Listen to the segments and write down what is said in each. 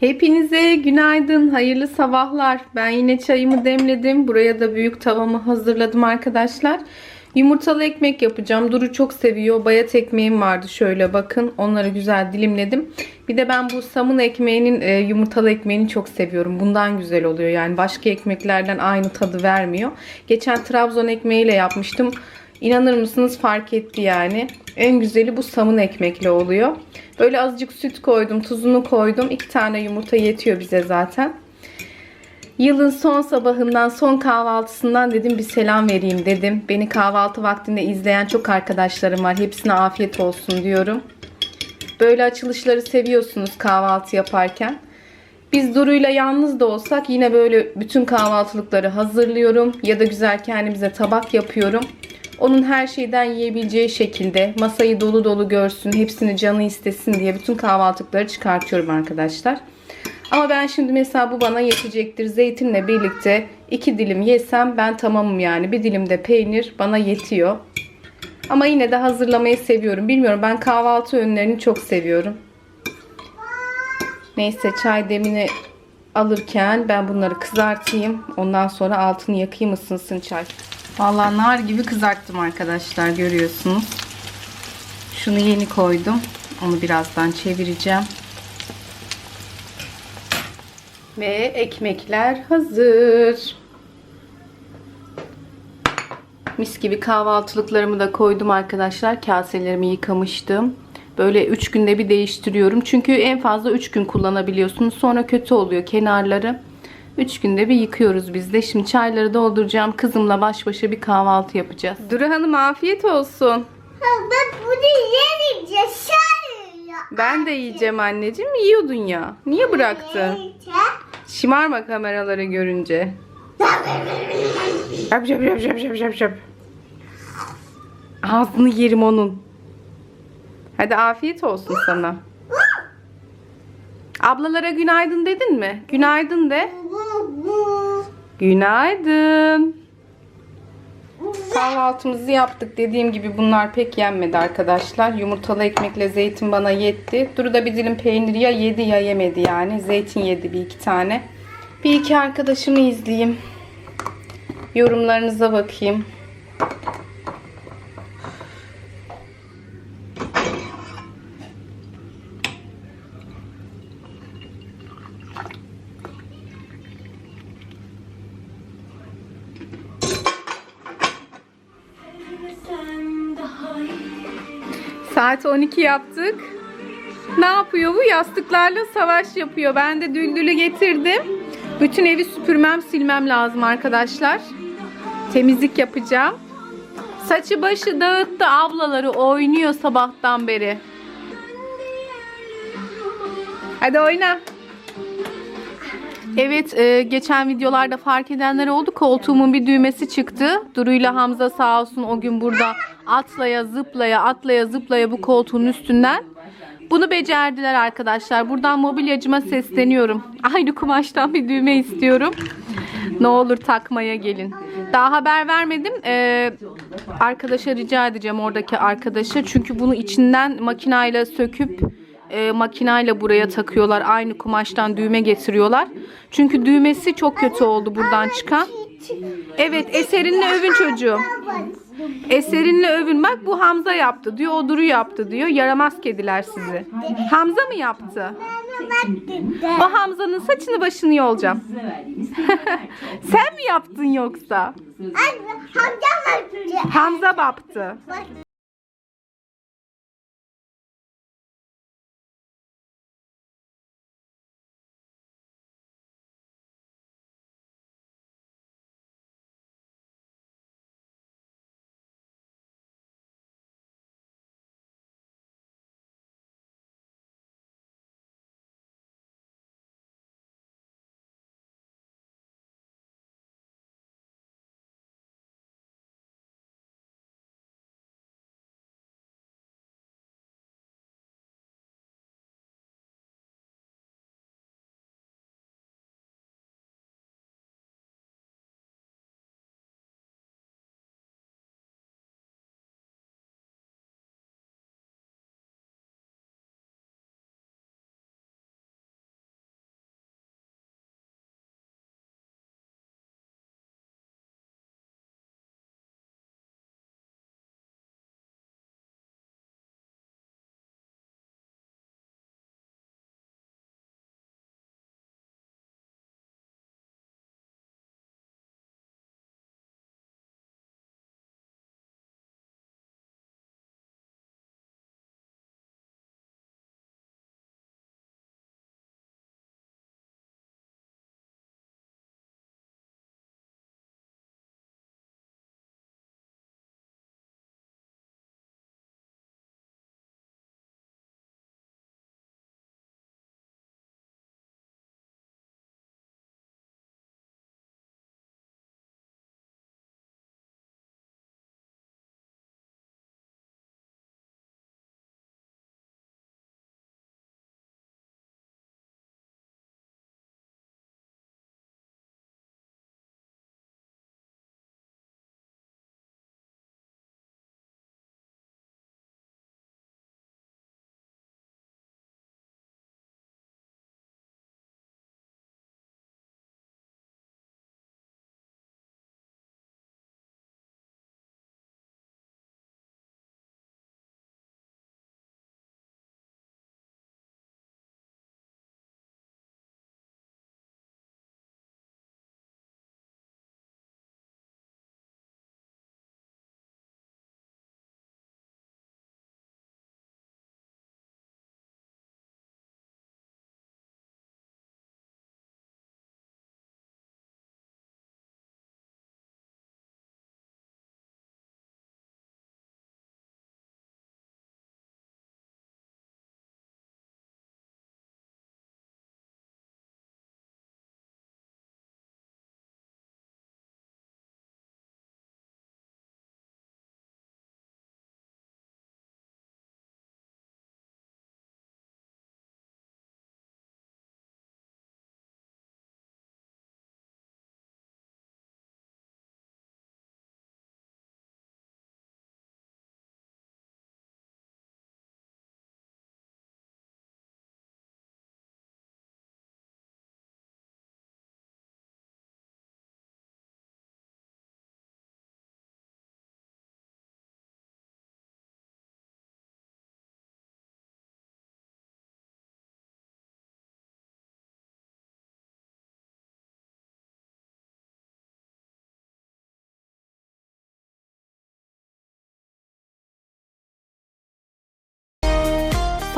Hepinize günaydın, hayırlı sabahlar. Ben yine çayımı demledim. Buraya da büyük tavamı hazırladım arkadaşlar. Yumurtalı ekmek yapacağım. Duru çok seviyor. Bayat ekmeğim vardı şöyle bakın. Onları güzel dilimledim. Bir de ben bu samın ekmeğinin e, yumurtalı ekmeğini çok seviyorum. Bundan güzel oluyor. Yani başka ekmeklerden aynı tadı vermiyor. Geçen Trabzon ekmeğiyle yapmıştım. İnanır mısınız fark etti yani. En güzeli bu samın ekmekle oluyor. Böyle azıcık süt koydum, tuzunu koydum. İki tane yumurta yetiyor bize zaten. Yılın son sabahından, son kahvaltısından dedim bir selam vereyim dedim. Beni kahvaltı vaktinde izleyen çok arkadaşlarım var. Hepsine afiyet olsun diyorum. Böyle açılışları seviyorsunuz kahvaltı yaparken. Biz Duru'yla yalnız da olsak yine böyle bütün kahvaltılıkları hazırlıyorum. Ya da güzel kendimize tabak yapıyorum. Onun her şeyden yiyebileceği şekilde masayı dolu dolu görsün, hepsini canı istesin diye bütün kahvaltılıkları çıkartıyorum arkadaşlar. Ama ben şimdi mesela bu bana yetecektir. Zeytinle birlikte iki dilim yesem ben tamamım yani. Bir dilim de peynir bana yetiyor. Ama yine de hazırlamayı seviyorum. Bilmiyorum ben kahvaltı öğünlerini çok seviyorum. Neyse çay demini alırken ben bunları kızartayım. Ondan sonra altını yakayım ısınsın çay. Vallahi nar gibi kızarttım arkadaşlar görüyorsunuz. Şunu yeni koydum. Onu birazdan çevireceğim. Ve ekmekler hazır. Mis gibi kahvaltılıklarımı da koydum arkadaşlar. Kaselerimi yıkamıştım. Böyle 3 günde bir değiştiriyorum. Çünkü en fazla 3 gün kullanabiliyorsunuz. Sonra kötü oluyor kenarları. 3 günde bir yıkıyoruz biz de. Şimdi çayları dolduracağım. Kızımla baş başa bir kahvaltı yapacağız. Duru Hanım afiyet olsun. Ben bunu yaşarım. Ben de yiyeceğim anneciğim. Yiyordun ya. Niye bıraktın? Şımarma kameraları görünce. Yap yap yap yap yap yap yap. Ağzını yerim onun. Hadi afiyet olsun sana. Ablalara günaydın dedin mi? Günaydın de. Günaydın. Kahvaltımızı yaptık. Dediğim gibi bunlar pek yenmedi arkadaşlar. Yumurtalı ekmekle zeytin bana yetti. Duru da bir dilim peynir ya yedi ya yemedi yani. Zeytin yedi bir iki tane. Bir iki arkadaşımı izleyeyim. Yorumlarınıza bakayım. Saat 12 yaptık. Ne yapıyor bu? Yastıklarla savaş yapıyor. Ben de düldülü getirdim. Bütün evi süpürmem, silmem lazım arkadaşlar. Temizlik yapacağım. Saçı başı dağıttı ablaları oynuyor sabahtan beri. Hadi oyna. Evet, e, geçen videolarda fark edenler oldu. Koltuğumun bir düğmesi çıktı. Duru'yla Hamza sağ olsun o gün burada atlaya zıplaya atlaya zıplaya bu koltuğun üstünden. Bunu becerdiler arkadaşlar. Buradan mobilyacıma sesleniyorum. Aynı kumaştan bir düğme istiyorum. Ne olur takmaya gelin. Daha haber vermedim. Ee, arkadaşa rica edeceğim oradaki arkadaşa. Çünkü bunu içinden makinayla söküp e, makinayla buraya takıyorlar. Aynı kumaştan düğme getiriyorlar. Çünkü düğmesi çok kötü oldu buradan çıkan. Evet eserinle övün çocuğum. Eserinle övün. Bak bu Hamza yaptı diyor. O Duru yaptı diyor. Yaramaz kediler sizi. Hamza mı yaptı? O Hamza'nın saçını başını yolacağım. Sen mi yaptın yoksa? Hamza Hamza baktı.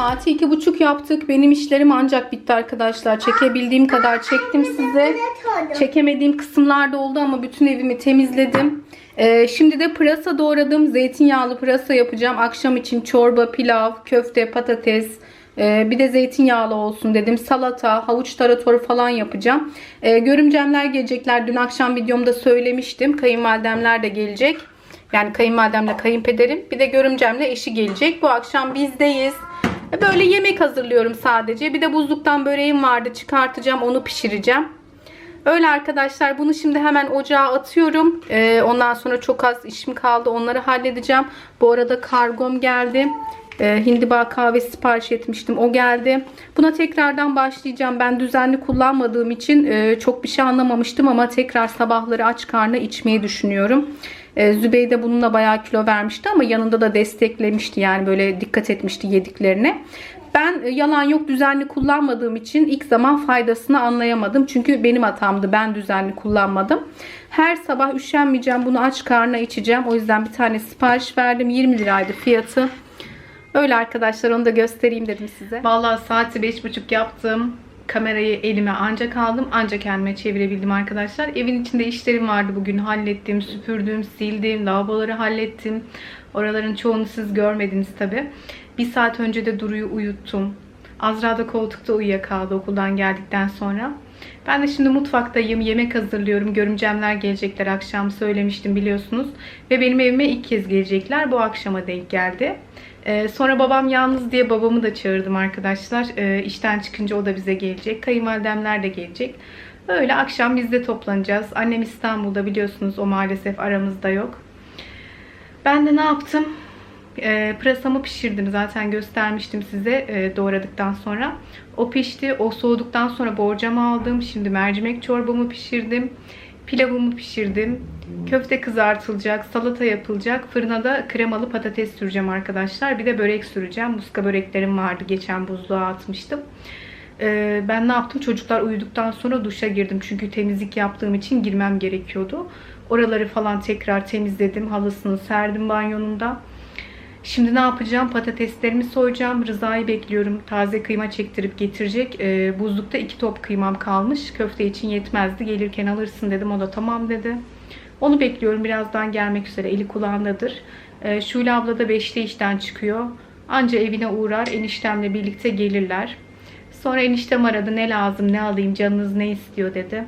Saati iki buçuk yaptık. Benim işlerim ancak bitti arkadaşlar. Çekebildiğim kadar çektim size. Çekemediğim kısımlar da oldu ama bütün evimi temizledim. Ee, şimdi de pırasa doğradım. Zeytinyağlı pırasa yapacağım. Akşam için çorba, pilav, köfte, patates. ee, bir de zeytinyağlı olsun dedim. Salata, havuç tarator falan yapacağım. Ee, görümcemler gelecekler. Dün akşam videomda söylemiştim. Kayınvalidemler de gelecek. Yani kayınvalidemle kayınpederim. Bir de görümcemle eşi gelecek. Bu akşam bizdeyiz. Böyle yemek hazırlıyorum sadece. Bir de buzluktan böreğim vardı. Çıkartacağım. Onu pişireceğim. Öyle arkadaşlar. Bunu şimdi hemen ocağa atıyorum. Ee, ondan sonra çok az işim kaldı. Onları halledeceğim. Bu arada kargom geldi. Ee, hindiba kahvesi sipariş etmiştim. O geldi. Buna tekrardan başlayacağım. Ben düzenli kullanmadığım için e, çok bir şey anlamamıştım ama tekrar sabahları aç karnına içmeyi düşünüyorum. Ee, Zübeyde bununla bayağı kilo vermişti ama yanında da desteklemişti. Yani böyle dikkat etmişti yediklerine. Ben e, yalan yok düzenli kullanmadığım için ilk zaman faydasını anlayamadım. Çünkü benim hatamdı. Ben düzenli kullanmadım. Her sabah üşenmeyeceğim. Bunu aç karnına içeceğim. O yüzden bir tane sipariş verdim. 20 liraydı fiyatı. Öyle arkadaşlar onu da göstereyim dedim size. Vallahi saati 5.30 yaptım. Kamerayı elime ancak aldım. Ancak kendime çevirebildim arkadaşlar. Evin içinde işlerim vardı bugün. Hallettim, süpürdüm, sildim, lavaboları hallettim. Oraların çoğunu siz görmediniz tabi. Bir saat önce de Duru'yu uyuttum. Azra da koltukta uyuyakaldı okuldan geldikten sonra. Ben de şimdi mutfaktayım. Yemek hazırlıyorum. Görümcemler gelecekler akşam söylemiştim biliyorsunuz. Ve benim evime ilk kez gelecekler. Bu akşama denk geldi. Ee, sonra babam yalnız diye babamı da çağırdım arkadaşlar. Ee, işten çıkınca o da bize gelecek. Kayınvalidemler de gelecek. Öyle akşam biz de toplanacağız. Annem İstanbul'da biliyorsunuz o maalesef aramızda yok. Ben de ne yaptım? E, pırasamı pişirdim. Zaten göstermiştim size e, doğradıktan sonra. O pişti. O soğuduktan sonra borcamı aldım. Şimdi mercimek çorbamı pişirdim. Pilavımı pişirdim. Köfte kızartılacak, salata yapılacak. Fırına da kremalı patates süreceğim arkadaşlar. Bir de börek süreceğim. Muska böreklerim vardı. Geçen buzluğa atmıştım. Ee, ben ne yaptım? Çocuklar uyuduktan sonra duşa girdim. Çünkü temizlik yaptığım için girmem gerekiyordu. Oraları falan tekrar temizledim. Halısını serdim banyonun da. Şimdi ne yapacağım? Patateslerimi soyacağım. Rıza'yı bekliyorum. Taze kıyma çektirip getirecek. Ee, buzlukta iki top kıymam kalmış. Köfte için yetmezdi. Gelirken alırsın dedim. O da tamam dedi. Onu bekliyorum. Birazdan gelmek üzere. Eli kulağındadır. Ee, Şule abla da 5'te işten çıkıyor. Anca evine uğrar. Eniştemle birlikte gelirler. Sonra eniştem aradı. Ne lazım, ne alayım, canınız ne istiyor dedi.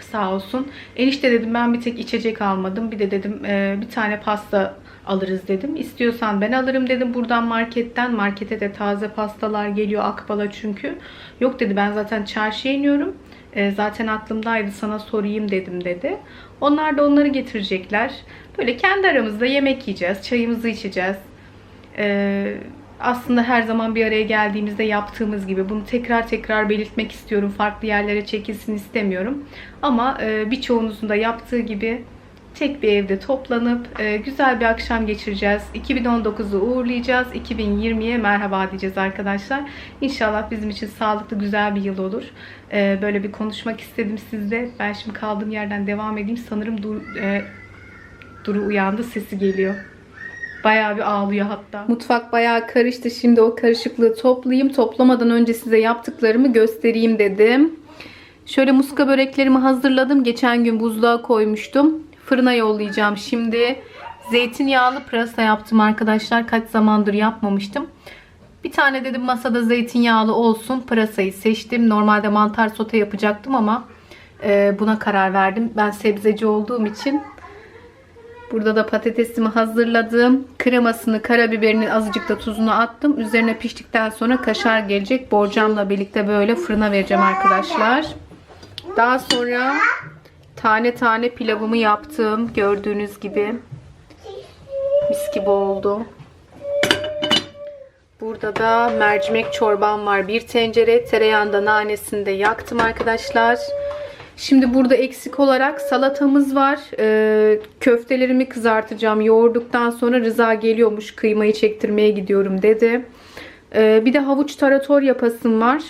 Sağ olsun. Enişte dedim ben bir tek içecek almadım. Bir de dedim e, bir tane pasta alırız dedim. İstiyorsan ben alırım dedim buradan marketten. Markete de taze pastalar geliyor Akbal'a çünkü. Yok dedi ben zaten çarşıya iniyorum. E, zaten aklımdaydı sana sorayım dedim dedi. Onlar da onları getirecekler. Böyle kendi aramızda yemek yiyeceğiz. Çayımızı içeceğiz. Ee, aslında her zaman bir araya geldiğimizde yaptığımız gibi bunu tekrar tekrar belirtmek istiyorum. Farklı yerlere çekilsin istemiyorum. Ama e, birçoğunuzun da yaptığı gibi tek bir evde toplanıp e, güzel bir akşam geçireceğiz. 2019'u uğurlayacağız. 2020'ye merhaba diyeceğiz arkadaşlar. İnşallah bizim için sağlıklı güzel bir yıl olur. E, böyle bir konuşmak istedim sizle. Ben şimdi kaldığım yerden devam edeyim. Sanırım Dur, e, Duru uyandı sesi geliyor. Bayağı bir ağlıyor hatta. Mutfak bayağı karıştı. Şimdi o karışıklığı toplayayım. Toplamadan önce size yaptıklarımı göstereyim dedim. Şöyle muska böreklerimi hazırladım. Geçen gün buzluğa koymuştum. Fırına yollayacağım şimdi. Zeytinyağlı pırasa yaptım arkadaşlar. Kaç zamandır yapmamıştım. Bir tane dedim masada zeytinyağlı olsun. Pırasayı seçtim. Normalde mantar sote yapacaktım ama e, buna karar verdim. Ben sebzeci olduğum için Burada da patatesimi hazırladım. Kremasını, karabiberini azıcık da tuzunu attım. Üzerine piştikten sonra kaşar gelecek. Borcamla birlikte böyle fırına vereceğim arkadaşlar. Daha sonra tane tane pilavımı yaptım. Gördüğünüz gibi. Mis gibi oldu. Burada da mercimek çorbam var. Bir tencere tereyağında nanesini de yaktım arkadaşlar. Şimdi burada eksik olarak salatamız var. Ee, köftelerimi kızartacağım. Yoğurduktan sonra Rıza geliyormuş. Kıymayı çektirmeye gidiyorum dedi. Ee, bir de havuç tarator yapasım var.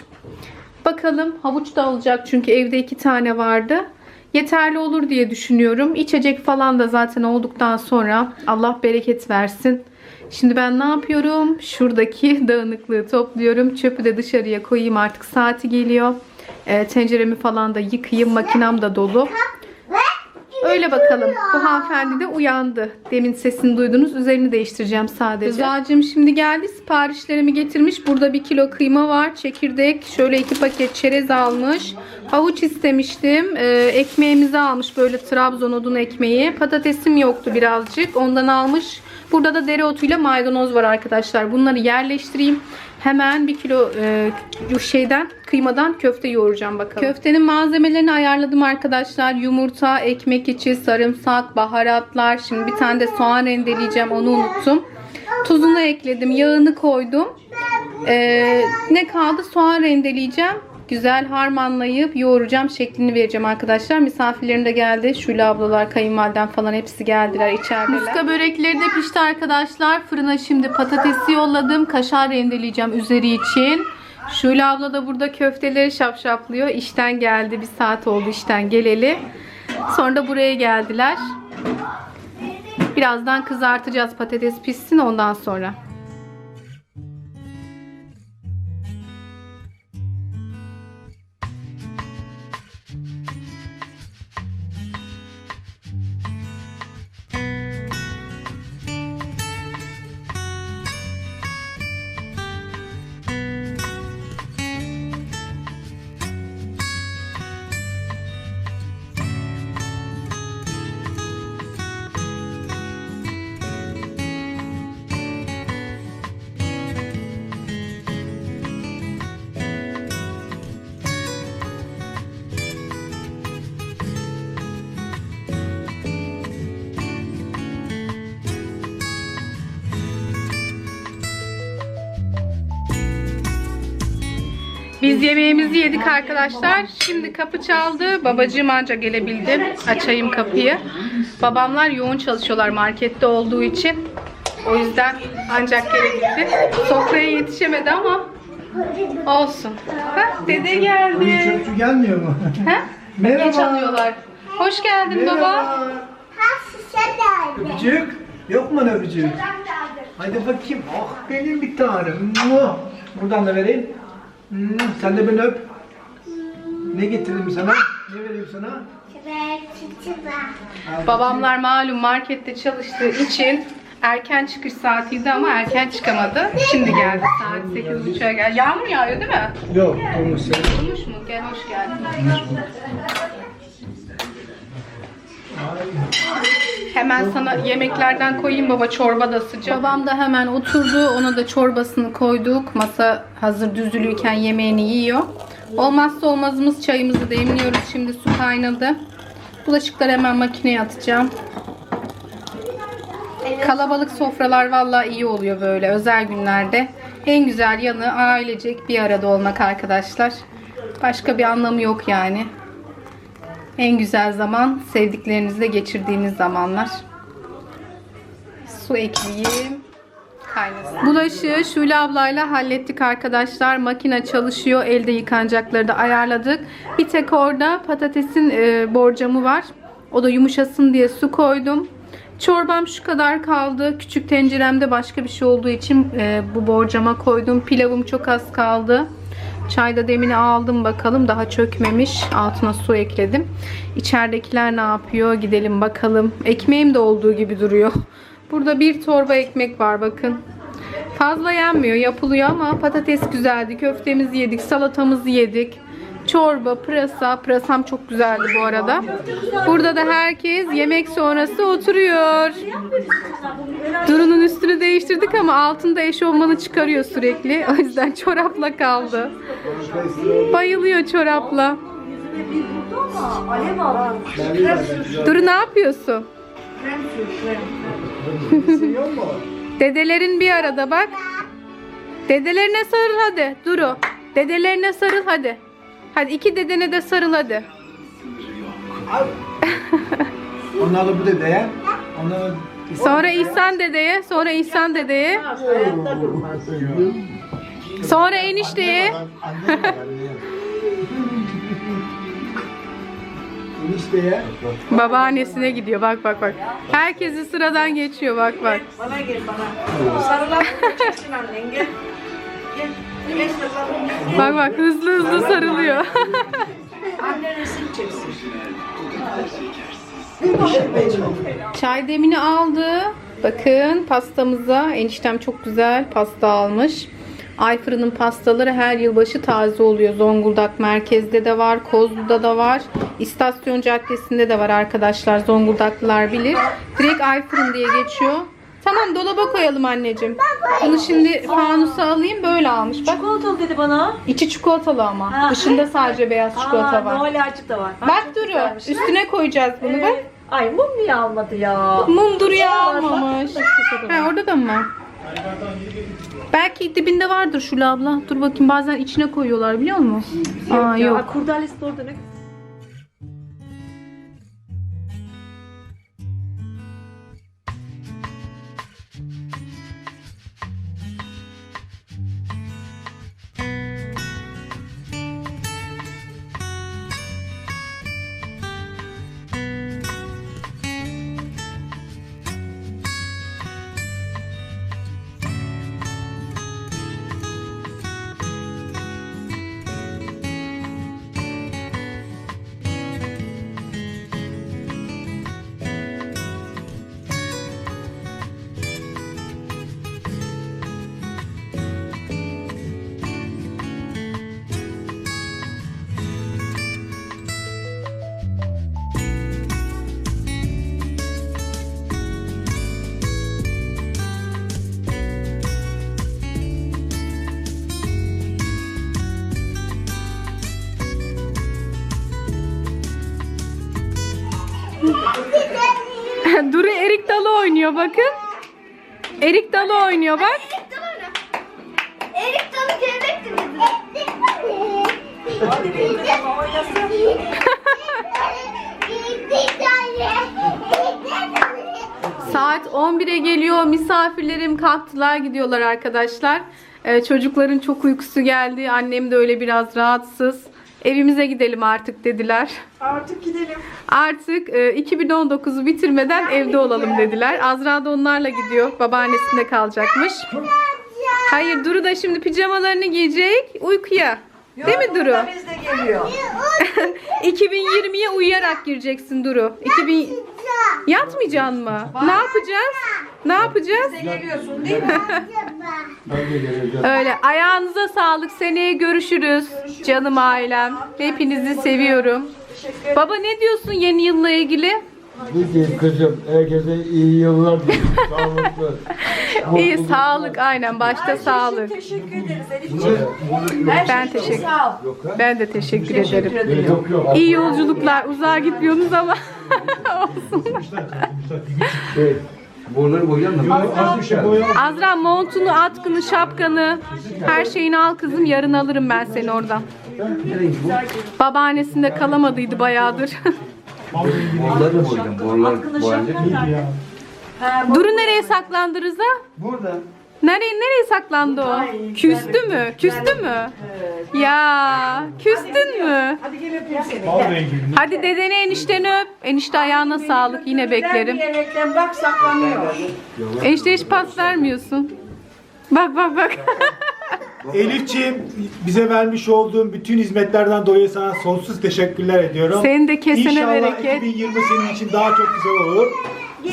Bakalım havuç da alacak çünkü evde iki tane vardı. Yeterli olur diye düşünüyorum. İçecek falan da zaten olduktan sonra Allah bereket versin. Şimdi ben ne yapıyorum? Şuradaki dağınıklığı topluyorum. Çöpü de dışarıya koyayım artık saati geliyor. Ee, tenceremi falan da yıkayayım. Makinam da dolu. Öyle bakalım. Bu hanımefendi de uyandı. Demin sesini duydunuz. Üzerini değiştireceğim sadece. Rıza'cığım şimdi geldi. Siparişlerimi getirmiş. Burada bir kilo kıyma var. Çekirdek. Şöyle iki paket çerez almış. Havuç istemiştim. Ee, ekmeğimizi almış. Böyle Trabzon odun ekmeği. Patatesim yoktu birazcık. Ondan almış. Burada da dereotuyla maydanoz var arkadaşlar. Bunları yerleştireyim. Hemen bir kilo e, şeyden kıymadan köfte yoğuracağım bakalım. Köftenin malzemelerini ayarladım arkadaşlar. Yumurta, ekmek içi, sarımsak, baharatlar. Şimdi bir tane de soğan rendeleyeceğim. Onu unuttum. Tuzunu ekledim. Yağını koydum. Ee, ne kaldı? Soğan rendeleyeceğim. Güzel harmanlayıp yoğuracağım. Şeklini vereceğim arkadaşlar. Misafirlerim de geldi. Şule ablalar, kayınvalidem falan hepsi geldiler içerideler. Muska börekleri de pişti arkadaşlar. Fırına şimdi patatesi yolladım. Kaşar rendeleyeceğim üzeri için. Şule abla da burada köfteleri şapşaplıyor. İşten geldi. Bir saat oldu işten geleli. Sonra da buraya geldiler. Birazdan kızartacağız patates pişsin ondan sonra. Biz yemeğimizi yedik arkadaşlar. Şimdi kapı çaldı. Babacığım anca gelebildi. Açayım kapıyı. Babamlar yoğun çalışıyorlar markette olduğu için. O yüzden ancak gelebildi. Sofraya yetişemedi ama olsun. Bak dede geldi. Çöpçü gelmiyor mu? Ha? Merhaba. Geç alıyorlar. Hoş geldin baba. Ha. Öpücük. Yok mu öpücük? Hadi bakayım. Oh benim bir tanem. Buradan da vereyim. Hmm, sen de beni öp. Ne getirdim sana? Ne vereyim sana? Al Babamlar malum markette çalıştığı için erken çıkış saatiydi ama erken çıkamadı. Şimdi geldi saat 8.30'a geldi. Yağmur yağıyor değil mi? bakayım. Yok, olmuş. Olmuş mu? Gel hoş geldin. Hemen sana yemeklerden koyayım baba çorba da sıcak. Babam da hemen oturdu. Ona da çorbasını koyduk. Masa hazır düzülüyken yemeğini yiyor. Olmazsa olmazımız çayımızı demliyoruz. Şimdi su kaynadı. Bulaşıkları hemen makineye atacağım. Kalabalık sofralar vallahi iyi oluyor böyle özel günlerde. En güzel yanı ailecek bir arada olmak arkadaşlar. Başka bir anlamı yok yani. En güzel zaman sevdiklerinizle geçirdiğiniz zamanlar. Su ekleyeyim. Kaynasın. Bulaşığı Şule ablayla hallettik arkadaşlar. Makine çalışıyor. Elde yıkanacakları da ayarladık. Bir tek orada patatesin e, borcamı var. O da yumuşasın diye su koydum. Çorbam şu kadar kaldı. Küçük tenceremde başka bir şey olduğu için e, bu borcama koydum. Pilavım çok az kaldı. Çayda demini aldım bakalım. Daha çökmemiş. Altına su ekledim. İçeridekiler ne yapıyor? Gidelim bakalım. Ekmeğim de olduğu gibi duruyor. Burada bir torba ekmek var bakın. Fazla yenmiyor. Yapılıyor ama patates güzeldi. Köftemizi yedik. Salatamızı yedik. Çorba, pırasa. Pırasam çok güzeldi bu arada. Burada da herkes yemek sonrası oturuyor. Duru'nun üstünü değiştirdik ama altında eşofmanı çıkarıyor sürekli. O yüzden çorapla kaldı. Bayılıyor çorapla. Duru ne yapıyorsun? Dedelerin bir arada bak. Dedelerine sarıl hadi. Duru. Dedelerine sarıl hadi. Hadi iki dedene de sarıl hadi. Onlar da bu dedeye. Onlar Sonra İhsan dedeye, sonra İhsan dedeye, sonra enişteye. Enişteye. Babaannesine gidiyor bak bak bak. Herkesi sıradan geçiyor bak bak. Bana gel bana. Sarılan çeksin annen gel. Gel. Bak bak hızlı hızlı sarılıyor. Çay demini aldı. Bakın pastamıza eniştem çok güzel pasta almış. Ay fırının pastaları her yılbaşı taze oluyor. Zonguldak merkezde de var, Kozlu'da da var. İstasyon Caddesi'nde de var arkadaşlar. Zonguldaklılar bilir. Direkt ay fırın diye geçiyor. Tamam dolaba koyalım anneciğim. Bunu şimdi fanusa alayım böyle almış bak. Çikolatalı dedi bana. İçi çikolatalı ama. Ha. Dışında sadece beyaz çikolata Aa, var. Noel ağacı da var. Bak çok Duru güzelmiş. üstüne koyacağız bunu bak. Evet. Ay mum niye almadı ya? Mum Duru'ya almamış. Ha, orada da mı var? Belki dibinde vardır Şule abla. Dur bakayım bazen içine koyuyorlar biliyor musun? Aa ya. yok. Aa, de orada ne? Duru oynuyor bakın. Erik dalı oynuyor bak. Erik dalı gelecekti. Saat 11'e geliyor. Misafirlerim kalktılar gidiyorlar arkadaşlar. Ee, çocukların çok uykusu geldi. Annem de öyle biraz rahatsız. Evimize gidelim artık dediler. Artık gidelim. Artık e, 2019'u bitirmeden evde olalım dediler. Azra da onlarla gidiyor. Babaannesinde kalacakmış. Hayır Duru da şimdi pijamalarını giyecek uykuya. Değil mi Duru? Burada biz de geliyor. 2020'ye uyuyarak gireceksin Duru. 2000 Yatmayacaksın mı? Ne yapacağız? Ne yapacağız? Biz de geliyorsun değil mi? Öyle. Ayağınıza sağlık. Seneye görüşürüz. Canım ailem. Hepinizi seviyorum. Baba ne diyorsun yeni yılla ilgili? Diyeyim kızım, herkese iyi yıllar diliyorum. Sağlıklı. İyi mutluluklar. sağlık aynen başta sağlık. Teşekkür ederiz Elif'ciğim. Ben Her şey için teşekkür- Sağ ol. Ben de teşekkür ederim. ederim. Yok yok. İyi yolculuklar. Uzağa gitmiyorsunuz ama. Şey, Boruları boyayan da. Az bir şey boya. Azra montunu, atkını, şapkanı, her şeyini al kızım. Yarın alırım ben seni oradan. Babaannesinde kalamadıydı bayağıdır. Boruları da boyayacağım. Borular. Ha, bu- Duru nereye saklandı Rıza? Burada. Nereye nereye saklandı o? Ay, Küstü mü? Küstü mü? Ya küstün mü? Hadi gel öpeyim seni. Gel. Hadi dedeni enişteni öp. Enişte ayağına sağlık. Yine beklerim. Güzel bir yemekten bak saklanıyor. Enişte hiç pas vermiyorsun. Bak bak bak. Elifçiğim bize vermiş olduğun bütün hizmetlerden dolayı sana sonsuz teşekkürler ediyorum. Senin de kesene İnşallah bereket. 2020 senin için daha çok güzel olur.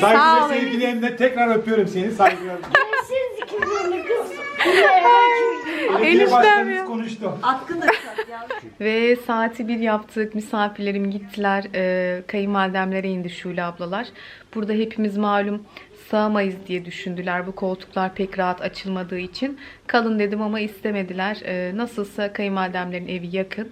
Sağ Saygı ol ve sevgilerimle tekrar öpüyorum seni. Saygılar. Eniştem ya. konuştu. Atkın da çıkart ya. Ve saati bir yaptık. Misafirlerim gittiler. Ee, kayınvalidemlere indi Şule ablalar. Burada hepimiz malum sığamayız diye düşündüler. Bu koltuklar pek rahat açılmadığı için. Kalın dedim ama istemediler. Ee, nasılsa kayınvalidemlerin evi yakın.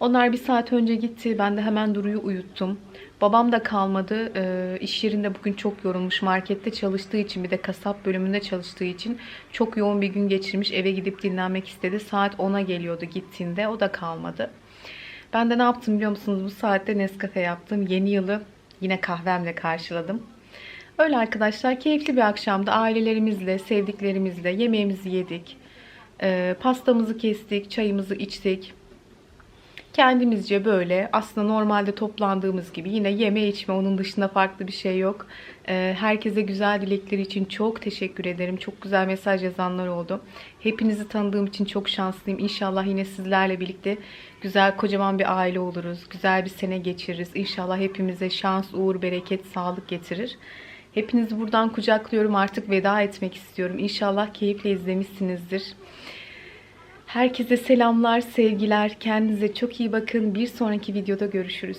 Onlar bir saat önce gitti. Ben de hemen Duru'yu uyuttum. Babam da kalmadı. Ee, iş yerinde bugün çok yorulmuş. Markette çalıştığı için bir de kasap bölümünde çalıştığı için çok yoğun bir gün geçirmiş. Eve gidip dinlenmek istedi. Saat 10'a geliyordu gittiğinde. O da kalmadı. Ben de ne yaptım biliyor musunuz? Bu saatte Nescafe yaptım. Yeni yılı yine kahvemle karşıladım. Öyle arkadaşlar keyifli bir akşamdı. Ailelerimizle, sevdiklerimizle yemeğimizi yedik. Ee, pastamızı kestik, çayımızı içtik. Kendimizce böyle aslında normalde toplandığımız gibi yine yeme içme onun dışında farklı bir şey yok. Ee, herkese güzel dilekleri için çok teşekkür ederim. Çok güzel mesaj yazanlar oldu. Hepinizi tanıdığım için çok şanslıyım. İnşallah yine sizlerle birlikte güzel kocaman bir aile oluruz. Güzel bir sene geçiririz. İnşallah hepimize şans, uğur, bereket, sağlık getirir. Hepinizi buradan kucaklıyorum. Artık veda etmek istiyorum. İnşallah keyifle izlemişsinizdir. Herkese selamlar, sevgiler. Kendinize çok iyi bakın. Bir sonraki videoda görüşürüz.